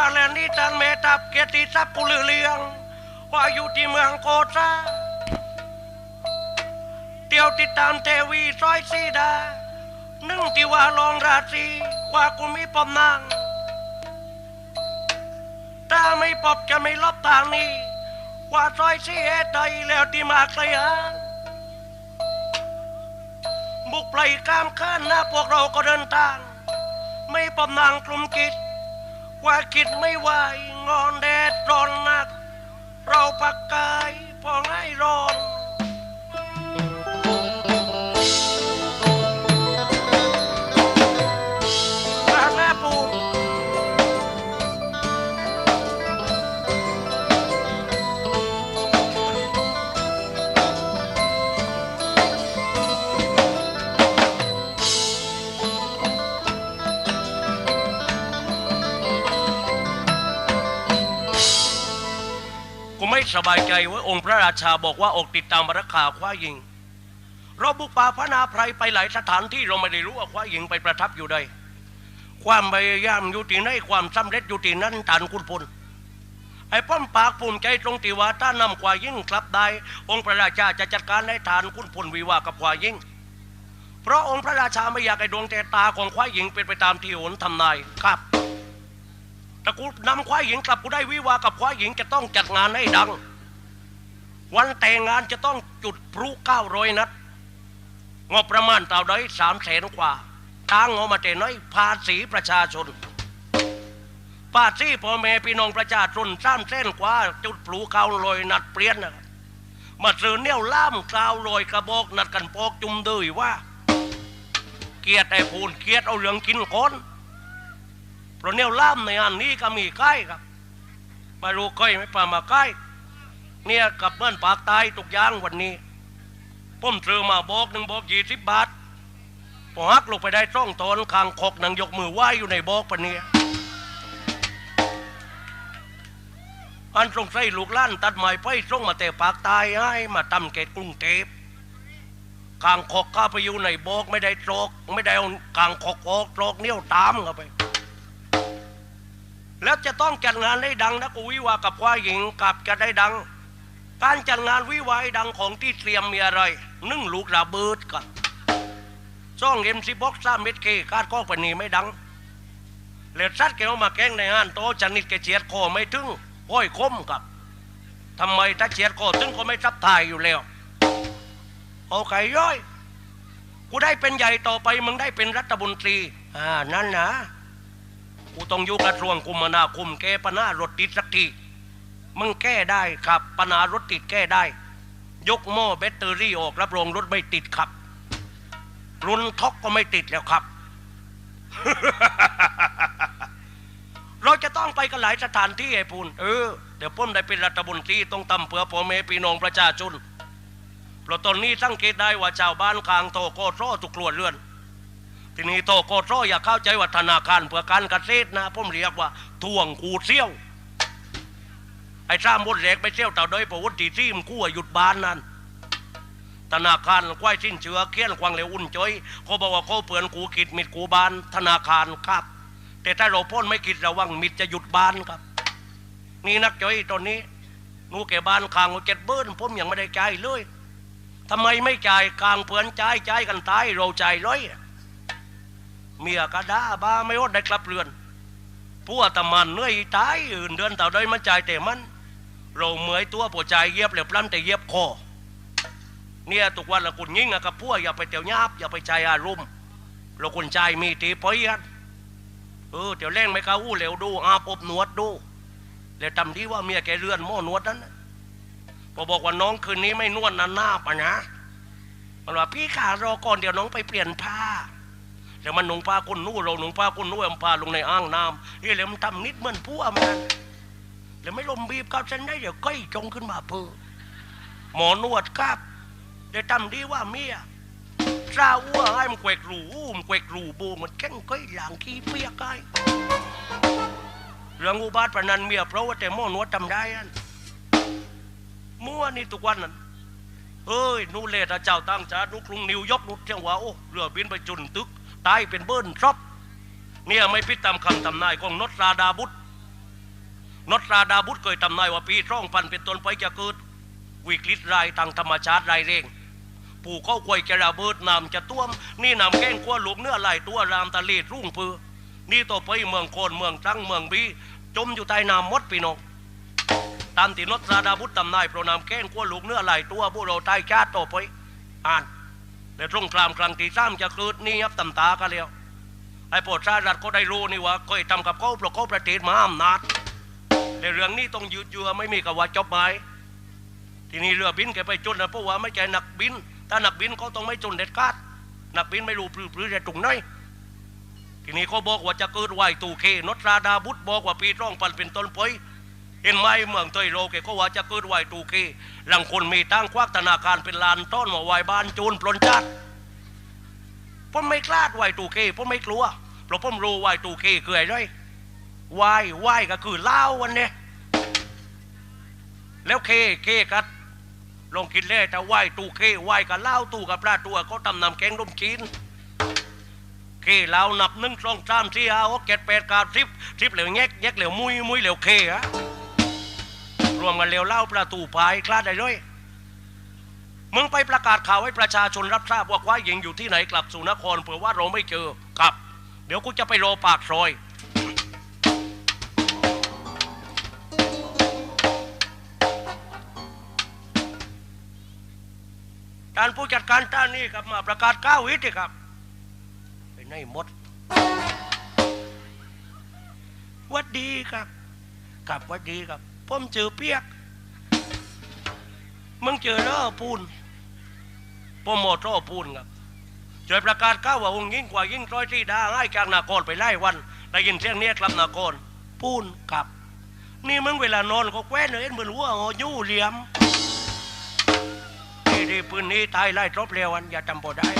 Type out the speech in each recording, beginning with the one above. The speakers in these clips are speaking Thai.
ว่าแลนนี่ตันเมตับเกียรติทรัพย์กุลือเลียง ว่าอยู่ที่เมืองโกซาเตียวติดตามเทวีซอยซีดา นึ่งที่ว่าลองราศีว่ากูมีปมนางถ้าไม่ปบจะไม่ลบทางนี้ ว่าซอยซีเอใดแล้วที่มาเคลียร์บุกไพลกามข้านหน้าพวกเราก็เดินทาง ไม่ปมนางกลุ่มกิจ ว่าคิดไม่ไหวงอนแดดร้อนนัก เราปักกาย ใจว่าองค์พระราชาบอกว่าอกติดตามมรคาคว้ายิง เราบุกป่าพระนาไพรไปหลายสถานที่เราไม่ได้รู้ว่าคว้ายิงไปประทับอยู่ใดความพยายามอยู่ที่ไหนความสำเร็จอยู่ที่นั้นฐานคุณพลไอ้ป้อมปากภูมิใจตรงที่ว่าถ้านำควายยิงกลับได้ องค์พระราชาจะจัดการในฐานคุณพลวิวากับควายยิงเพราะองค์พระราชาไม่อยากให้ดวงแต่ตาของควายหญิงเป็นไปตามที่โหนทำนายครับถ้ากูนำควายหญิงกลับกูได้วิวากับควายหญิงจะต้องจัดงานให้ดัง วันแต่งงานจะต้องจุดพลุเก้าร้อยนัดงบประมาณเท่าใดสามแสนกว่าทางงบมาแต่น้อยภาษีประชาชนภาษีพ่อแม่พี่น้องประชาชนสามแสนกว่า จุดพลุเก้าร้อยนัดเปลี่ยนนะมาซื้อเนี่ยล่ามเก้าร้อยกระบอกนัดกันปอกจุ่มดื้อว่า เกียรติไอ้พูนเกียรติเอาเหลืองกินคนเพราะเนี่ยล่ามในอันนี้ก็มีใกล้ครับม่รู้ก้ไม่ปามาใกล้ เนี่ยกับเมื่อนปากตายตกอยางวันนี้ผมซื้อมาบอกหนึ่งบอกยี่สิบบาทพอฮักลงไปได้ช่องตอนคางคกนังยกมือไหวอยู่ในบอกปะเนี่ยอันสงสัยลูกล้านตัดไม้ไปส่งมาแต่ปากตายให้มาทำเกตกรุงเทพคางคกข้าไปอยู่ในบอกไม่ได้โจกไม่ได้เอาคางคกออกโจกเนี่ยวตามเข้าไป แล้วจะต้องจัดงานให้ดังนะกูวิวากับควายหญิงกับจะได้ดัง การจัดงานวิวาห์ให้ดังของที่เตรียมมีอะไร นึ่งลูกระเบิดกันซ่องเอ็มซีบ็อกซ์สาเม็ดเคคาดข้อปนีไม่ดังเหลือซัดแกเอามาแกล้งในงานโตะชนิดแกเฉียดคอไม่ถึงห้อยคมกับทำไมถ้าเฉียดคอถึงก็ไม่ซับถ่ายอยู่แล้วเอาไก่ย่อย กูได้เป็นใหญ่ต่อไปมึงได้เป็นรัฐมนตรีอ่านั่นนะกูต้องอยู่กระทรวงคุมนาคุมแกปัญหารถติดสักที มึงแก้ได้ครับปัญหารถติดแก้ได้ ยกหม้อแบตเตอรี่ออกรับรองรถไม่ติดครับรุนท็อกก็ไม่ติดแล้วครับ เราจะต้องไปกันหลายสถานที่ไอ้ปูนเออเดี๋ยวผมได้เป็นรัฐมนตรีต้องตำเพื่อพ่อแม่พี่น้องประชาชนเพราะตอนนี้สังเกตได้ว่าชาวบ้านกลางโตโกโร่ทุกครัวเรือน ทีนี้โตโกโร่อย่าเข้าใจว่าธนาคารเพื่อการเกษตรนะผมเรียกว่าทวงกูเซี่ยว ไอ้สร้างบนแหลกไปเซี่ยวเต่าดอยประวุฒิที่มกู้หยุดบานนั่นธนาคารควายสิ้นเชื้อเคี้ยนควางเหลวอุ่นจ้อยเขาบอกว่าเขาเปือนกูกิดมิดกูบาน ธนาคารครับ แต่ถ้าเราพ่นไม่กิดระวังมิดจะหยุดบานครับ นี่นักจ้อยตอนนี้หนูแกบ้านคางเจ็ดเบิ้ลผมยังไม่ได้จ่ายเลยทำไมไม่จ่ายกลางเพื่อนจ่ายจ่ายกันตายเราจ่ายร้อยเมียกระดาบ้าไม่อดได้กลับเรือนพวกตะมันเหนื่อยตายอื่นเดือนต่อได้มันจ่ายแต่มัน เราเมื่อยตัวปวดใจเย็บเหลวปล้ำแต่เย็บคอเนี่ยทุกวันละคุณยิ่งอะกับพวกอย่าไปเตียวยาบอย่าไปใจอารมณ์เราคุณใจมีตีปอยกันเออเดี๋ยวเล่งไม่เข้าอู้เหลวดูอาบอบนวดดูแล้วทำที่ว่าเมียแกเรือนหม้อนวดนั้นพอบอกว่าน้องคืนนี้ไม่นวดนันหน้าปะนะมันว่าพี่ขารอก่อนเดี๋ยวน้องไปเปลี่ยนผ้าแล้วมันหนุ่งผ้าคนนู้เราหนุ่งผ้าคนนู้เอาผ้าลงในอ่างน้ำนี่เลยมันทำนิดเหมือนผู้อำนาจ แล้วไม่ลมบีบกับฉันได้เดี๋ยวก้อยจงขึ้นมาเพื่อหมอนวดครับเดี๋ยวทำดีว่าเมียซาอ้วให้มันเกวกรูอู้มันเกวกรูโบมันแข้งก้อยหลังขี้เปียกไอ้เรื่องอุบาทประนันเมียเพราะว่าแต่หมอนวดทำได้อันมั่วนี่ทุกวันนั้นเฮ้ยนูเลยถ้าเจ้าตั้งจานุกรุงนิวยอร์กนูเที่ยงว่าโอ้เรือบินไปจุนตึกตายเป็นเบิ้ลทรอปเนี่ยไม่พิดตามคำทำนายของนตราดาบุตร นตราดาบุตรเคยทำนายว่าปีร่องพันเป็นต้นไปจะเกิดวิกฤตรายทางธรรมชาติรายเร่งปู่เข้ากวยจะระเบิดน้ำจะต้วม นี่น้ำแก้งกลัวลูกเนื้อไหลายตัวรามตะเลดรุ่งเพือ นี่ต่อไปเมืองโคนเมืองตรังเมืองบีจมอยู่ใต้น้ำมดพี่น้องตามที่นตราดาบุตรตำนายโปรนามแก้งกลัวลูกเนื้อไหลายตัวพวกเราใต้ชาติต่อไปอ่านในตรงกลามกลางตีซ้ำจะเกิดนี่ยับตำตากันแล้วไอ้โปรดชาติรัฐก็ได้รู้นี่ว่าเคยทำกับเขาเพราะเขาประเทศมาอำนาจ ในเรื่องนี้ต้องยืดเยื้อไม่มีกว่าจบไหมทีนี้เรือบินแกไปจนนะเพราะว่าไม่ใช่นักบิน ถ้านักบินเขาต้องไม่จนเด็ดขาดนักบินไม่รู้ปลื้อปลื้อจะตรงไหนทีนี้เขาบอกว่าจะเกิดไหวตูเคนตราดาบุตรบอกว่าปีร่องปันเป็นต้นปอยเห็นไหมเมืองเตยโลแกก็ว่าจะเกิดไหวตูเคหลังคนมีตั้งควักธนาคารเป็นลานต้นมาไหวบ้านโจรปลนจัดผมไม่กล้าไหวตูเคผมไม่กลัวเพราะผมรู้ไหวตูเคคืออะไร ไหวไหวก็คือเล่าวันเนี้ยแล้วเคเคกัดลองคิดเลยแต่ไหวตูเคไหวกับเล่าตูกับปลาตัวก็ทำนำแกงร่มจีนเคเล่านับหนึ่งสองสามสี่ห้าหกเจ็ดแปดเก้าสิบสิบเหลวแยกแยกเหลวมุยมุยเหลวเคอะรวมกันเหลวเล่าปลาตูพายคลาดได้เลยมึงไปประกาศข่าวให้ประชาชนรับทราบว่าควายหญิงอยู่ที่ไหนกลับสู่นครเผื่อว่าเราไม่เจอครับ เดี๋ยวกูจะไปรอปากซอย การผู้จัดการท่านนี้ครับมาประกาศก้าววิทย์ครับไปไหนหมดวัดดีครับครับวัดดีครับผมเจอเปียกมึงเจอแล้วปูนโปรโมทรอปูนครับช่วยประกาศก้าวว่าองค์ยิ่งกว่ายิ่งร้อยที่ดาให้กลางนาครไปไล่วันได้ยินเสียงเนี้ยกลับนาครปูนครับ นี่มึงเวลานอนก็แคว้นเอ็นเหมือนหัวหอยู่เหลี่ยม นี่ดีปืนนี้ตายไล่ทบเร็ววันอย่าจำบ่ได้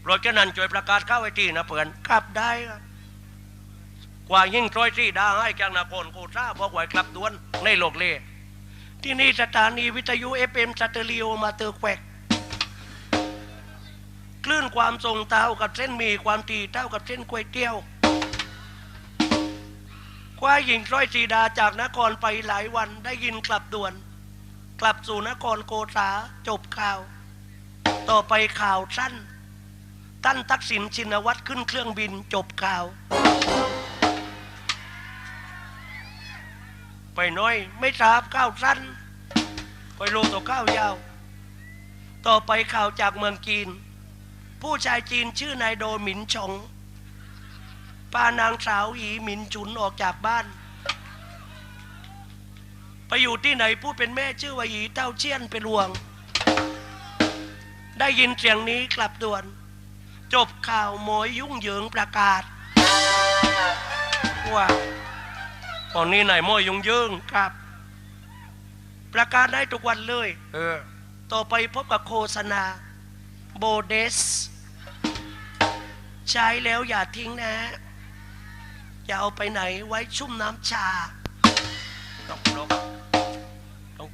โปรดแค่นั้นช่วยประกาศก้าไว้ที่นะเพื่อนครับได้ครับกว่ายิ่งร้อยที่ดาให้กงนาครโคตราบอกไว้กลับดวนในโลกเล่ที่นี่สถานีวิทยุเอฟเอ็มสเตอริโอมาเตอร์แควกคลื่นความทรงเท่ากับเส้นมีความถี่เท่ากับเส้นก๋วยเตี๋ยวควายหญิงร้อยสีดาจากนครไปหลายวันได้ยินกลับด่วน กลับสู่นครโกษาจบข่าว ต่อไปข่าวสั้นท่านทักษิณชินวัตรขึ้นเครื่องบินจบข่าว ไปน้อยไม่ทราบข้าวสั้นไปโลต่อข้าวยาว ต่อไปข่าวจากเมืองจีน ผู้ชายจีนชื่อนายโดหมินชงพานางสาวหยีหมินฉุนออกจากบ้าน ไปอยู่ที่ไหนผู้เป็นแม่ชื่อว่าหยีเต้าเจี้ยนเป็นห่วง ได้ยินเสียงนี้กลับด่วน จบข่าวโมยยุ่งเหยิงประกาศ ว่าตอนนี้นายโมยยุ่งเหยิงครับ ประกาศได้ทุกวันเลย เออ ต่อไปพบกับโฆษณา โบเดส ใช้แล้วอย่าทิ้งนะ อย่าเอาไปไหนไว้ชุ่มน้ำชาต้องลบต้อง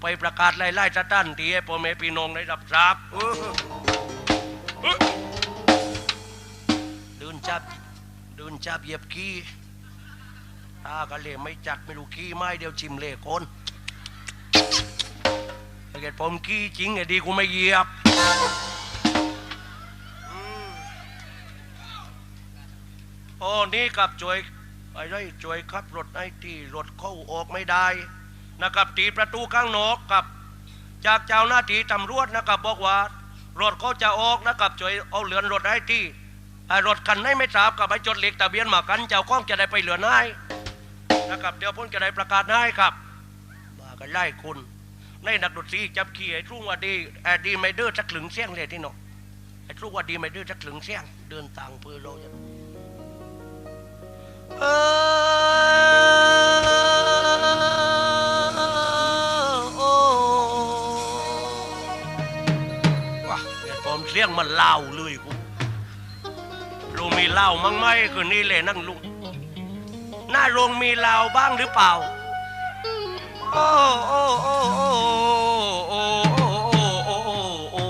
ไปประกาศไล่ไล่สะตันทีให้พ่อแม่พี่น้องได้รับทราบเดินจับเดินจับเหยียบขี้ตาก็เลยไม่จัดไม่รู้ขี้ไม่เดียวชิมเลยคนถ้าเกิดผมขี้จริงไอ้ดีกูไม่เหยียบโอ้นี่ครับช่วยไอ้ไรช่วยขับรถไอ้ที่รถเข้าออกไม่ได้ นะครับตีประตูข้างนอกครับ จากเจ้าหน้าที่ตำรวจนะครับบอกว่ารถเขาจะออกนะครับช่วยเอาเหลือนรถให้ที่รถคันไหนไม่ทราบกับไอ้จดเหล็กทะเบียนมากันเจ้าข้องจะได้ไปเหลือนให้นะครับเดี๋ยวพ้นจะได้ประกาศให้ครับมากันไล่คุณในนักดนตรีจับขี่ไอ้ทุ่งว่าดีไอ้ดีไม่เดือสักหลึงเสียงเลยที่เนาะไอ้ทุ่งว่าดีไม่เดือสักหลึงเสียงเดินต่างเพื่อเราจะเออ เสียงมันเล่าเลยกูลุงมีเล่ามั้งไหมคืนนี้เลยนั่งลุงหน้าโรงมีเล่าบ้างหรือเปล่า โอ้โอ้โอ้โอ้โอ้โอ้โอ้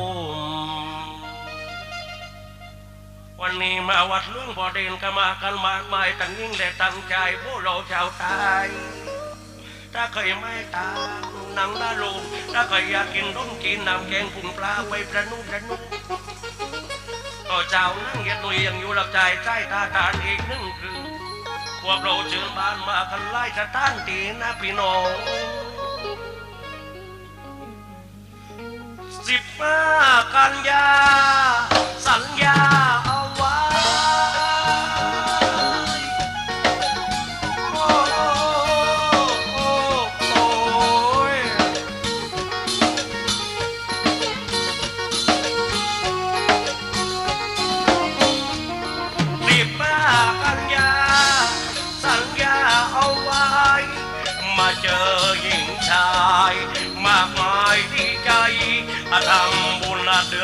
วันนี้มาวัดหลวงพ่อเดินกันมากันมากมายตั้งยิ่งแต่ตั้งใจพวกเราชาวไทย ถ้าเคยไม่ตามหนังดาลูถ้าเคยอยากกินต้มกินน้ำแกงผุงปลาไปประนุประนุต่อเจ้านั่งเย็ดหนุยยังอยู่รับใจใจตาทานอีกหนึ่งคือพวกเราเชิญบ้านมากันไล่สถานตีนะพี่น้องสิบห้ากันยาสัญญา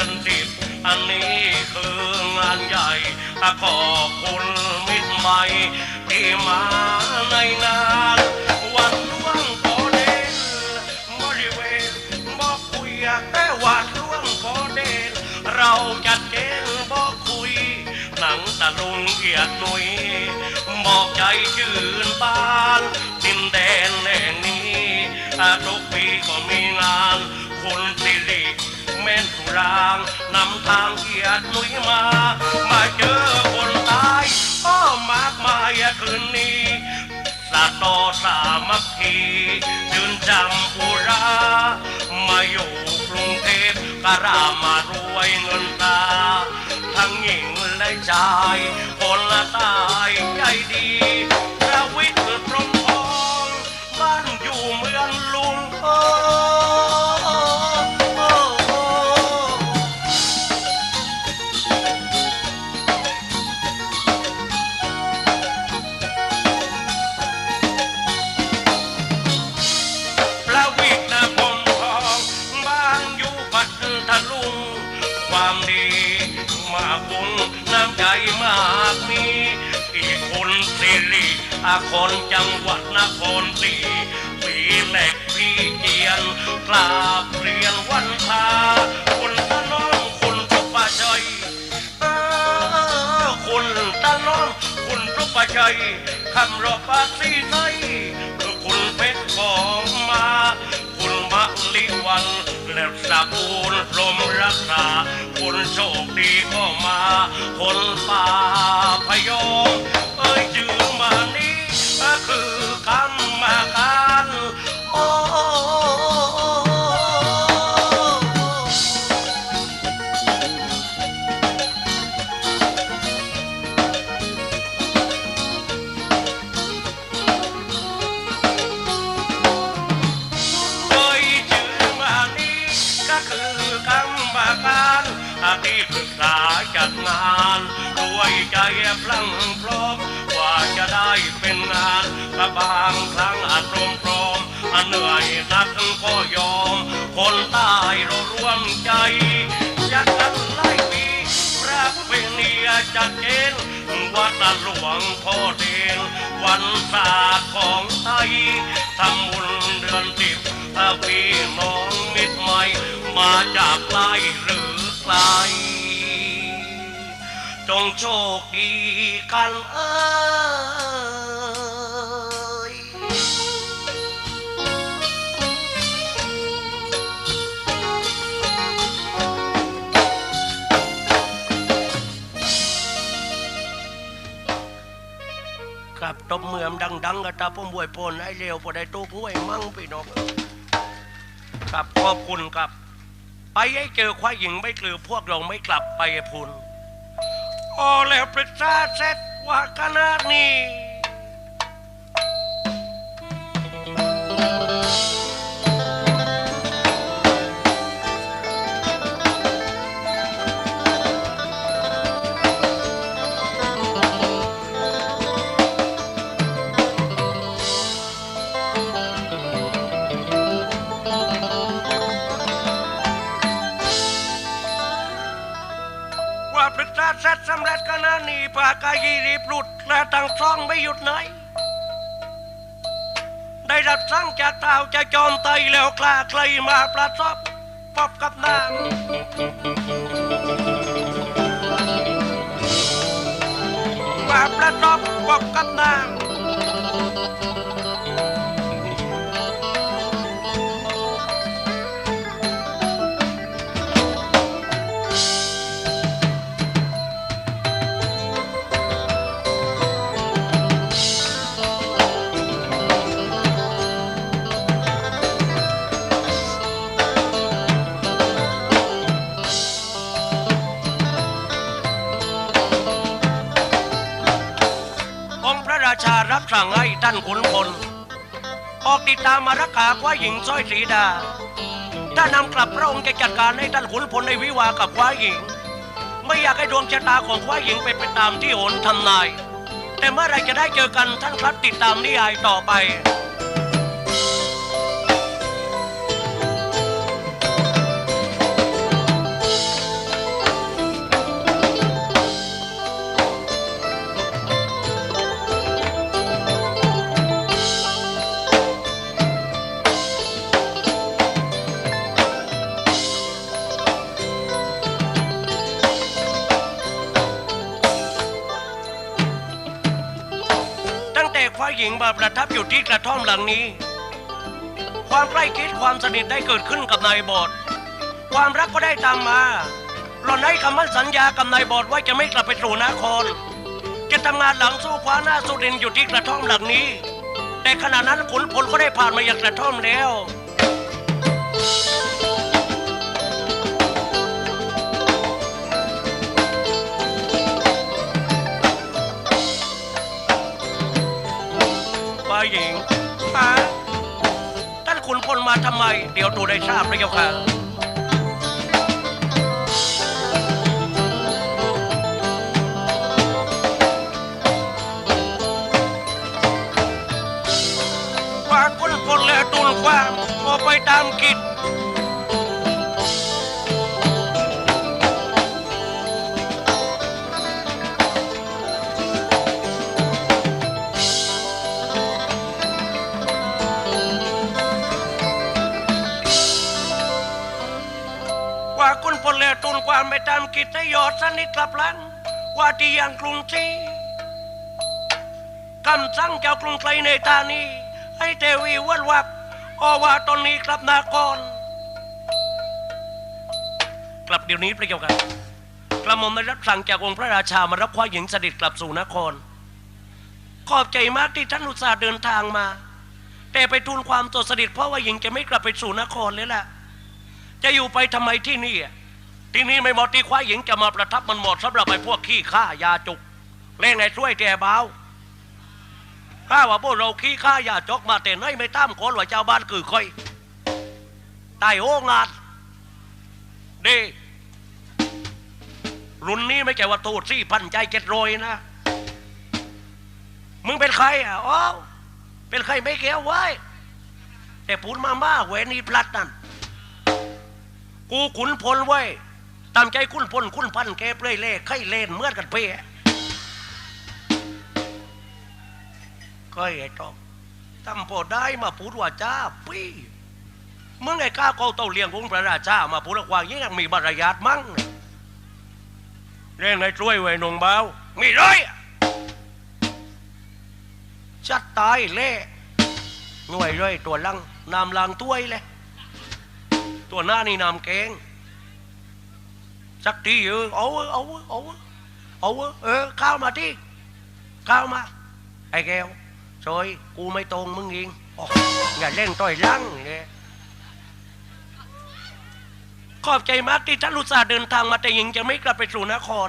อนสิบอันนี้คืองานใหญ่ขอบคุณมิตรใหม่ที่มาในงานวันล่วงพอเดนบริเวณบอกคุยแต่วันล่วงพอเดนเราจัดเกณฑ์บอกคุย หนังตะลุงเอียดหนุยบอกใจชื่นบานดินแดนแห่งนี้ทุกปีก็มีงานคุณางนำทางเอียดหนุยมา มาเจอคนตายก็มากมายคืนนี้สาตอสามัคคียืนจำอุรา มาอยู่กรุงเทพกรามารวยเงินตา ทั้งหญิงและชาย คนละตายใจดี ลมรักษาคุณโชคดีก็มา คนป่าพยอง ปรึกษาจัดงานด้วยใจพลังพร้อมกว่าจะได้เป็นงานก็บางครั้งอารมพร้อมอันเหนื่อยนักก็ยอม คนตายเราร่วมใจจัดกันไล่ปีพระเป็นเนียจัดเกณฑ์วัดหลวงพ่อเดงวันศาสตร์ของไทยทำบุญเดือนสิบพี่น้องมิตรใหม่มาจากไกลหรือ ลจงโชคดีกันเอ้ยครับตบเมือมดังๆกระตาผมบวยโปนไอ้เลวพอได้ตู้ห้วยมั่งพี่น้องครับขอบคุณครับ ไปให้เจอควายหญิงไม่กลือพวกเราไม่กลับไปพุนโอ้แล้วปริกษาเสร็จว่าขนาดนี้ องไม่หยุดไหน ได้รับสั่งจากเท้าจะจอมไตแล้วกล้าใครมาประสบพบกับนางมาประสบพบกับ ตามมารักษาควายหญิงสร้อยสีดา ถ้านำกลับพระองค์จะจัดการให้ท่านขุนพลในวิวากับควายหญิง ไม่อยากให้ดวงชะตาของควายหญิงไปเป็นตามที่โหนทำนาย แต่เมื่อไรจะได้เจอกันท่านครับติดตามนิยายต่อไป อยู่ที่กระท่อมหลังนี้ ความใกล้คิดความสนิทได้เกิดขึ้นกับนายบอดความรักก็ได้ตามมาหล่อนให้คำมั่นสัญญากับนายบอดว่าจะไม่กลับไปสู่นคร จะทำงานหลังสู้คว้าหน้าสุรินอยู่ที่กระท่อมหลังนี้ แต่ขณะนั้นขุนพลก็ได้ผ่านมายังกระท่อมแล้ว คนมาทำไม เดี๋ยวตูได้ทราบนะเจ้าค่ะางกรุงศรีคำสั่งเจ้ากรุงไกลในตานี้ ให้เทวีวันวับอว่าตอนนี้กลับนากรกลับเดี๋ยวนี้พระเจ้าค่ะกระหม่อมได้รับสั่งจากองค์พระราชามารับควายหญิงเสด็จกลับสู่นคร ขอบใจมากที่ท่านอุตส่าห์เดินทางมา แต่ไปทูลความตัวเสด็จเพราะว่าหญิงจะไม่กลับไปสู่นครเลยล่ะ จะอยู่ไปทำไมที่นี่อะ ที่นี่ไม่เหมาะที่ควายหญิงจะมาประทับมันเหมาะสำหรับไอ้พวกขี้ข้ายาจุกเล่นไงช่วยแต่เบาข้าว่าพวกเราขี้ข้ายาจกมาแต่ไหนไม่ตามคนว่าเจ้าบ้านคือค่อยตายโอ้งานดีรุ่นนี้ไม่ใช่ว่าตูดสี่พันใจเจ็ดโรยนะ มึงเป็นใครอะอ๋อเป็นใครไม่เกี้ยวไว้ แต่พูดมาม่าแหวนีพลัดนั่นกูขุนพลไว้ ตามใจขุนพลขุนพันแกเปลยเล่ไข่เล่นเมื่อกันเป้ก็ไอ้ตองทำพอได้มาพูดว่าจ้าปี้เมึงไอ้ข้าก็เอาเต้าเลี้ยงของพระราชามาพูดว่าอย่างนี้ยังมีบารยาทมั้งเล่นไอ้ช่วยไว้นงเบามีเลยชัดตายเล่หน่วยเลยตัวลังนำลังถ้วยเลยตัวหน้านี่นำแกง สักทีเออเอาเว้ยเอาเว้ยเอาเว้ยเอาเว้ยเออข้าวมาที่ข้าวมา ไอ้แก้วซอยกูไม่ตรงมึงเองอย่าเล่นต่อยลังเนี่ยขอบใจมากที่ท่านลุตสาเดินทางมาแต่หญิงจะไม่กลับไปสู่นคร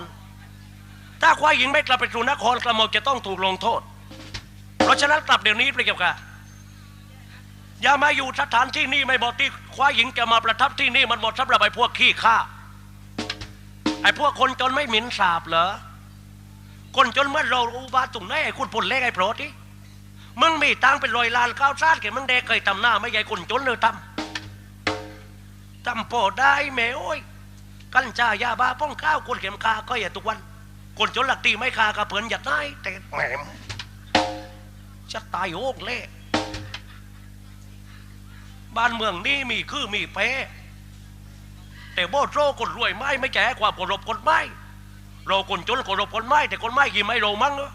ถ้าควายหญิงไม่กลับไปสู่นครกระหม่อมจะต้องถูกลงโทษ เพราะฉะนั้นกลับเดี๋ยวนี้ไปเก็บค่ะอย่ามาอยู่สถานที่นี่ไม่บอกที่ควายหญิงจะมาประทับที่นี่มันหมดสำหรับไอ้พวกขี้ข้า ไอ้พวกคนจนไม่หมิ่นสาบเหรอ คนจนเมื่อเราอุบาตุ่มไหนไอ้คุณผลเล็กไอ้โปรดที่มึงมีตังเป็นรอยล้านข้าวซาดแกมึงเด็กเคยทำหน้าไม่ใหญ่คนจนเลยทำทำปรดได้แม่โอ้ยกัญชายาบ้าป้องข้าวคนเข็มคาก็อย่าทุกวัน คนจนหลักตีไม่คากระเผินหยัดได้แต่แหมจะตายโอกเละบ้านเมืองนี้มีคือมีเป แต่โบโรคนรวยไม่ไม่แก่ความเคารพคนไม่เราคนจนเคารพคนไม่แต่คนไม่กี่ไม่เรามั้งเนอะ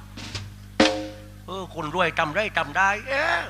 เออคนรวยทำได้ทำได้ เอ๊ะ